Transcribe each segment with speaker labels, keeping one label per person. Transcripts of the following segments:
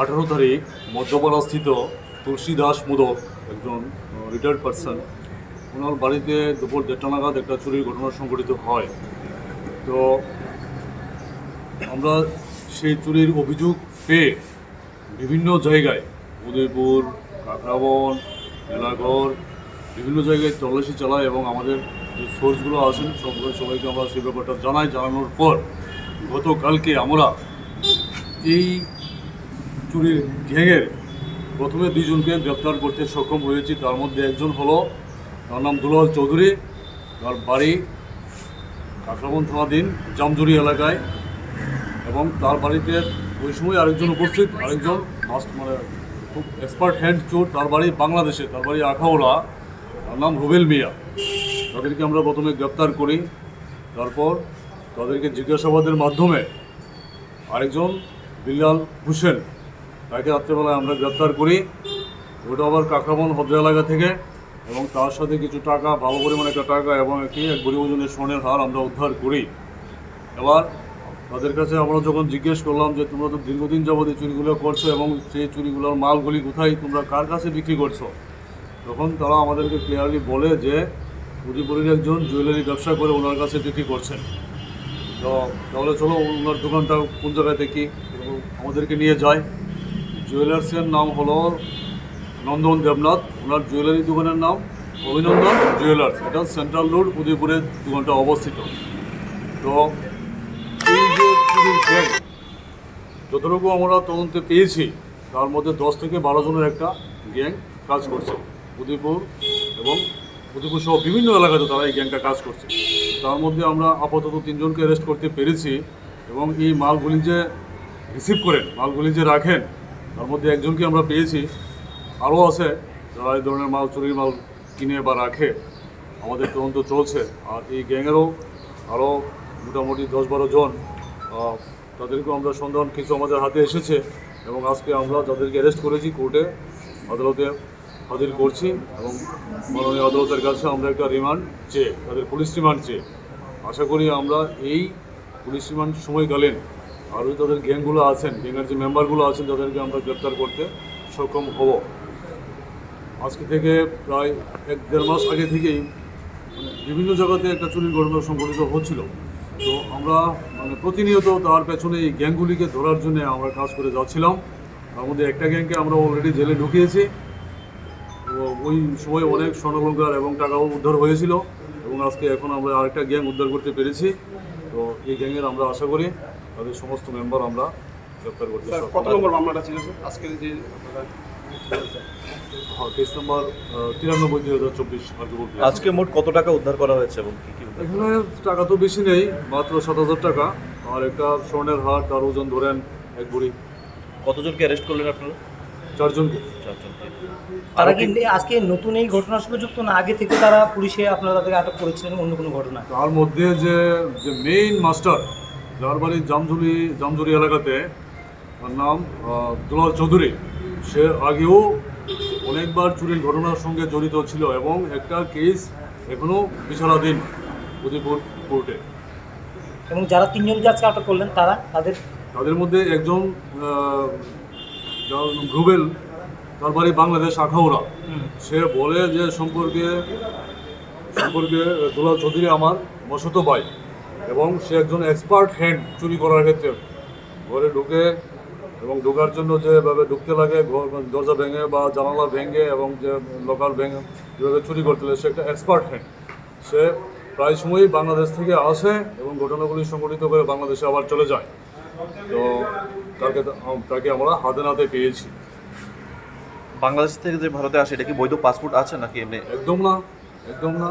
Speaker 1: আঠারো তারিখ মধ্যপাড়াস্থিত তুলসী দাস মোদক একজন রিটায়ার্ড পার্সন ওনার বাড়িতে দুপুর দেড়টা নাগাদ একটা চুরির ঘটনা সংঘটিত হয়। তো আমরা সেই চুরির অভিযোগ পেয়ে বিভিন্ন জায়গায় উদয়পুর কাকরাবন এলাগড় বিভিন্ন জায়গায় তল্লাশি চালাই এবং আমাদের যে সোর্সগুলো আছেন সবগুলো সবাইকে আমরা সেই ব্যাপারটা জানাই, জানানোর পর গতকালকে আমরা এই চুরির গ্যাংয়ের প্রথমে দুইজনকে গ্রেপ্তার করতে সক্ষম হয়েছি। তার মধ্যে একজন হলো, তার নাম দুলাল চৌধুরী, তার বাড়ি কাকরাবন থানাধীন জামজুরি এলাকায় এবং তার বাড়িতে ওই সময় আরেকজন উপস্থিত, আরেকজন মাস্ট মানে খুব এক্সপার্ট হ্যান্ড চোর, তার বাড়ি বাংলাদেশে, তার বাড়ি আখাউড়া, তার নাম রুবেল মিয়া। তাদেরকে আমরা প্রথমে গ্রেপ্তার করি, তারপর তাদেরকে জিজ্ঞাসাবাদের মাধ্যমে আরেকজন বিল্লাল হোসেন তাকে রাত্রেবেলায় আমরা গ্রেপ্তার করি। ওটা আবার কাকরাবন হদ্র এলাকা থেকে এবং তার সাথে কিছু টাকা, ভালো পরিমাণে একটা টাকা এবং একটি এক গরিব ওজনের স্বর্ণের হার আমরা উদ্ধার করি। এবার তাদের কাছে আমরা যখন জিজ্ঞেস করলাম যে, তোমরা তো দীর্ঘদিন যাবত এই চুরিগুলো করছ এবং সেই চুরিগুলোর মালগুলি কোথায়? তোমরা কার কাছে বিক্রি করছ? তখন তারা আমাদেরকে ক্লিয়ারলি বলে যে উদয়পুরের একজন জুয়েলারি ব্যবসা করে ওনার কাছে বিক্রি করছেন। তো তাহলে চলো, ওনার দোকানটা কোন জায়গায় দেখি আমাদেরকে নিয়ে যায়। জুয়েলার্সের নাম হলো নন্দন দেবনাথ। ওনার জুয়েলারি দোকানের নাম অভিনন্দন জুয়েলার্স এটা সেন্ট্রাল রোড উদয়পুরের দোকানটা অবস্থিত। তো এই যে যতটুকু আমরা তদন্তে পেয়েছি, তার মধ্যে দশ থেকে বারো জনের একটা গ্যাং কাজ করছে। উদয়পুর এবং উদয়পুর সহ বিভিন্ন এলাকাতে তারা এই গ্যাংটা কাজ করছে। তার মধ্যে আমরা আপাতত তিনজনকে অ্যারেস্ট করতে পেরেছি এবং এই মালগুলি যে রিসিভ করেন, মালগুলি যে রাখেন তার মধ্যে একজনকে আমরা পেয়েছি। আরও আছে, যারা এই ধরনের মাল, চুরির মাল কিনে বা রাখে, আমাদের তদন্ত চলছে। আর এই গ্যাংয়েরও আরও মোটামুটি দশ বারো জন তাদেরকেও আমরা সন্ধান কিছু আমাদের হাতে এসেছে এবং আজকে আমরা যাদেরকে অ্যারেস্ট করেছি কোর্টে, আদালতে হাজির করছি এবং মাননীয় আদালতের কাছে আমরা একটা রিমান্ড চেয়ে, তাদের পুলিশ রিমান্ড চেয়ে, আশা করি আমরা এই পুলিশ রিমান্ড সময়কালীন আরও তাদের গ্যাংগুলো আছেন, গ্যাংয়ের যে মেম্বারগুলো আছেন তাদেরকে আমরা গ্রেপ্তার করতে সক্ষম হব। আজকে থেকে প্রায় এক দেড় মাস আগে থেকেই মানে বিভিন্ন জায়গাতে একটা চুরির ঘটনা সংঘটিত হচ্ছিল। তো আমরা মানে প্রতিনিয়ত তার পেছনে এই গ্যাংগুলিকে ধরার জন্য আমরা কাজ করে যাচ্ছিলাম। তার মধ্যে একটা গ্যাংকে আমরা অলরেডি জেলে ঢুকিয়েছি ওই সময় অনেক স্বর্ণালঙ্কার এবং টাকাও উদ্ধার হয়েছিল এবং আজকে এখন আমরা আরেকটা গ্যাং উদ্ধার করতে পেরেছি। তো এই গ্যাংয়ের আমরা আশা করি তাদের সমস্ত মেম্বার আমরা গ্রেপ্তার সক্ষম
Speaker 2: কত নম্বর মামলাটা ছিল আজকের যে
Speaker 1: হ্যাঁ কেস নাম্বার তিরানব্বই দুই হাজার চব্বিশ
Speaker 3: আজকে মোট কত টাকা উদ্ধার করা হয়েছে এবং কি কি
Speaker 1: এখানে টাকা তো বেশি নেই মাত্র সাত হাজার টাকা। আর একটা স্বর্ণের হার তার ওজন ধরেন এক বুড়ি
Speaker 3: কতজনকে অ্যারেস্ট করলেন আপনারা?
Speaker 1: চারজনকে।
Speaker 3: চারজনকে।
Speaker 4: তারা কি? আজকে নতুন এই ঘটনার সঙ্গে যুক্ত না আগে থেকে তারা পুলিশে আপনারা তাদেরকে আটক করেছিলেন অন্য কোনো ঘটনা
Speaker 1: তার মধ্যে যে যে মেইন মাস্টার যার বাড়ি জামজুলি জামজুরি এলাকাতে তার নাম দুলাল চৌধুরী। সে আগেও অনেকবার চুরির ঘটনার সঙ্গে জড়িত ছিল এবং একটা কেস এখনও বিচারাধীন উদয়পুর কোর্টে।
Speaker 4: এবং যারা তিনজনকে আজকে আটক করলেন তারা তাদের
Speaker 1: তাদের মধ্যে একজন রুবেল তার বাড়ি বাংলাদেশ আখাউড়া। সে বলে যে সম্পর্কে সম্পর্কে দুলাল চৌধুরী আমার বসত ভাই। এবং সে একজন এক্সপার্ট হ্যান্ড চুরি করার ক্ষেত্রে। ঘরে ঢুকে এবং ঢোকার জন্য যেভাবে ঢুকতে লাগে ঘর দরজা ভেঙে বা জানালা ভেঙে এবং যে লোকাল ভেঙে যেভাবে চুরি করতে লাগে সে একটা এক্সপার্ট হ্যান্ড সে প্রায় সময়ই বাংলাদেশ থেকে আসে এবং ঘটনাগুলি সংগঠিত করে বাংলাদেশে আবার চলে যায়। তো তাকে তাকে আমরা হাতে নাতে পেয়েছি।
Speaker 3: বাংলাদেশ থেকে যে ভারতে আসে এটা কি বৈধ পাসপোর্ট আছে নাকি এমনি?
Speaker 1: একদম না একদম না।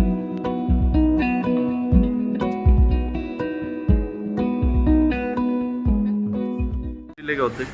Speaker 3: লেগে অর্ধেক